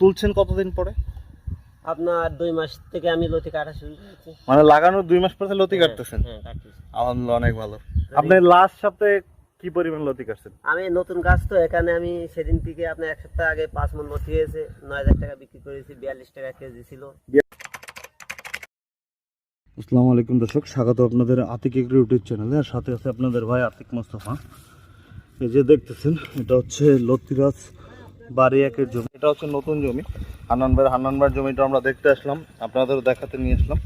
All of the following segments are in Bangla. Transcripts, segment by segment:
তুলছেন কতদিন পরে? আপনার দুই মাস থেকে আমি লতি কাটা শুরু করেছি। মানে লাগানোর দুই মাস পরে লতি কাটতেছেন? হ্যাঁ কাটতেছি। আলহামদুলিল্লাহ অনেক ভালো। আপনি লাস্ট সপ্তাহে কি পরিমাণ লতি কাটছেন? আমি নতুন গাছ তো এখানে আমি সেদিন থেকে আপনার এক সপ্তাহ আগে পাঁচ মন লতি হয়েছে নয় হাজার টাকা বিক্রি করেছি বিয়াল্লিশ টাকা কেজি ছিল। আসসালামু আলাইকুম দর্শক স্বাগত আপনাদের আতিক এগ্রি ইউটিউব চ্যানেলে আর সাথে আছে আপনাদের ভাই আতিক মোস্তফা। এই যে দেখতেছেন এটা হচ্ছে লতিরাজ বাড়ি একের জমি। এটা হচ্ছে নতুন জমি। হান্নান ভাইয়ের হান্নান ভাইয়ের জমিটা আমরা দেখতে আসলাম আপনাদের দেখাতে নিয়ে আসলাম।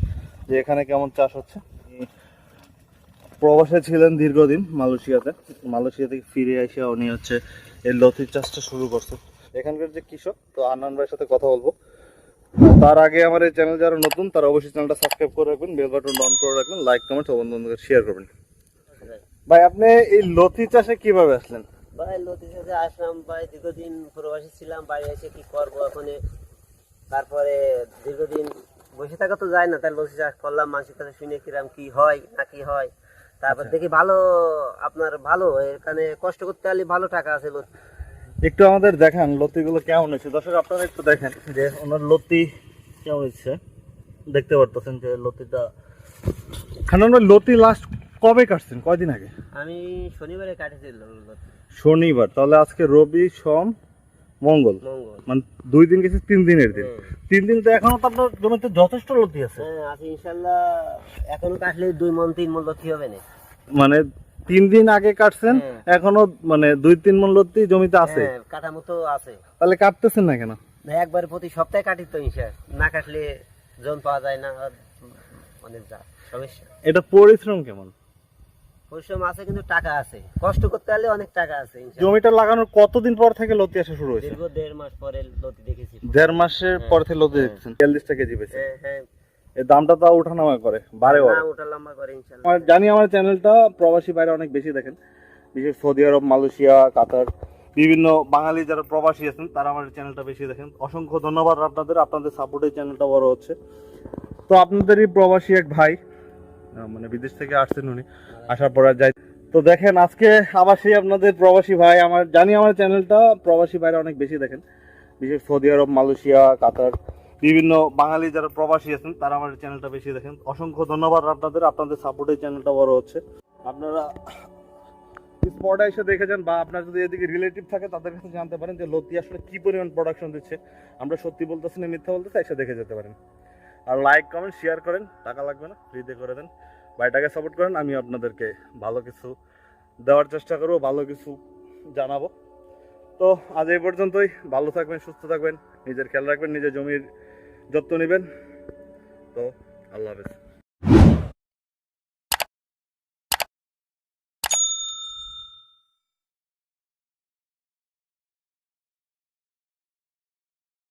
যে এখানে কেমন চাষ হচ্ছে। প্রবাসে ছিলেন দীর্ঘদিন মালয়েশিয়াতে। মালয়েশিয়া থেকে ফিরে এসে উনি হচ্ছে এই লতির চাষটা শুরু করছে এখানকার যে কৃষক তো হান্নান ভাইয়ের সাথে কথা বলব। তার আগে আমার এই চ্যানেল যারা নতুন তারা অবশ্যই চ্যানেলটা সাবস্ক্রাইব করে রাখবেন বেল বাটন অন করে রাখবেন লাইক কমেন্ট ও বন্ধুদের শেয়ার করবেন ভাই আপনি এই লতি চাষে কীভাবে আসলেন? ভাই লতির সাথে আসলাম ভাই দীর্ঘদিন প্রবাসী ছিলাম বাড়ি এসে কি করব ওখানে তারপরে দীর্ঘদিন বসে থাকা তো যায় না তাই লতি চাষ করলাম মানুষের কাছে শুনে কিরাম কি হয় না কি হয়। তারপর দেখি ভালো আপনার ভালো এখানে কষ্ট করতে হলে ভালো টাকা আছে লতি একটু আমাদের দেখান লতিগুলো কেমন হয়েছে? দর্শক আপনারা একটু দেখেন যে ওনার লতি কেমন হয়েছে। দেখতে পারতেছেন যে লতিটা। ভাই লতি লাস্ট কবে কাটছেন? কয়দিন আগে? আমি শনিবারে কাটেছি শনিবার। তাহলে আজকে রবি সোম মঙ্গল। মানে দুই দিন গেছে তিন দিনের দিন। হ্যাঁ। তিন দিন তো এখনও তো আপনার জমিতে যথেষ্ট লতি আছে। হ্যাঁ আছে ইনশাল্লাহ এখনও কাটলে দুই মন তিন মন লতি হবে না। মানে তিন দিন আগে কাটছেন হ্যাঁ। এখনও মানে দুই তিন মন লতি জমিতে আছে। হ্যাঁ, কাটা মতো আছে। তাহলে কাটতেছেন না কেন? না একবার প্রতি সপ্তাহে কাটি তো ইনশাল না কাটলে জন পাওয়া যায় না অনেক যা সমস্যা। এটা পরিশ্রম কেমন? পরিশ্রম আছে কিন্তু টাকা আছে। কষ্ট করতে অনেক টাকা আছে জমিটা লাগানোর কতদিন পর থেকে লতি আসা শুরু হয়েছে? দীর্ঘ দেড় মাস পরে লতি দেখেছি। দেড় মাসের পর থেকে লতি দেখছেন। বিয়াল্লিশ টাকা জিপেছে হ্যাঁ হ্যাঁ। এই দামটা তো ওঠানামা করে বারে বারে। জানি আমার চ্যানেলটা প্রবাসী বাইরে অনেক বেশি দেখেন। বিশেষ সৌদি আরব মালয়েশিয়া কাতার বিভিন্ন বাঙালি যারা প্রবাসী আছেন তারা আমার চ্যানেলটা বেশি দেখেন। অসংখ্য ধন্যবাদ আপনাদের। আপনাদের সাপোর্টে চ্যানেলটা বড় হচ্ছে। তো আপনাদেরই প্রবাসী এক ভাই মানে বিদেশ থেকে আসছেন উনি, আসার পর যাই তো দেখেন, আজকে আবার সেই আপনাদের প্রবাসী ভাই আমার জানি আমার চ্যানেলটা প্রবাসী বাইরে অনেক বেশি দেখেন। বিশেষ সৌদি আরব, মালয়েশিয়া, কাতার, বিভিন্ন বাঙালি যারা প্রবাসী আছেন, তারা আমার চ্যানেলটা বেশি দেখেন। অসংখ্য ধন্যবাদ আপনাদের আপনাদের সাপোর্টে চ্যানেলটা বড় হচ্ছে। আপনারা স্পটে এসে দেখে যান, বা আপনার যদি এদিকে রিলেটিভ থাকে, তাদের কাছে জানতে পারেন যে লতি আসলে কি পরিমাণ প্রোডাকশন দিচ্ছে। আমরা সত্যি বলতেছি না, মিথ্যা বলতেছি, এসে দেখে যেতে পারেন। আর লাইক কমেন্ট শেয়ার করেন। টাকা লাগবে না ফ্রিতে করে দেন। ভাইটাকে সাপোর্ট করেন আমি আপনাদেরকে ভালো কিছু দেওয়ার চেষ্টা করব, ভালো কিছু জানাব। তো আজ এই পর্যন্তই। ভালো থাকবেন, সুস্থ থাকবেন, নিজের খেয়াল রাখবেন, নিজের জমির যত্ন নেবেন। তো আল্লাহ হাফেজ।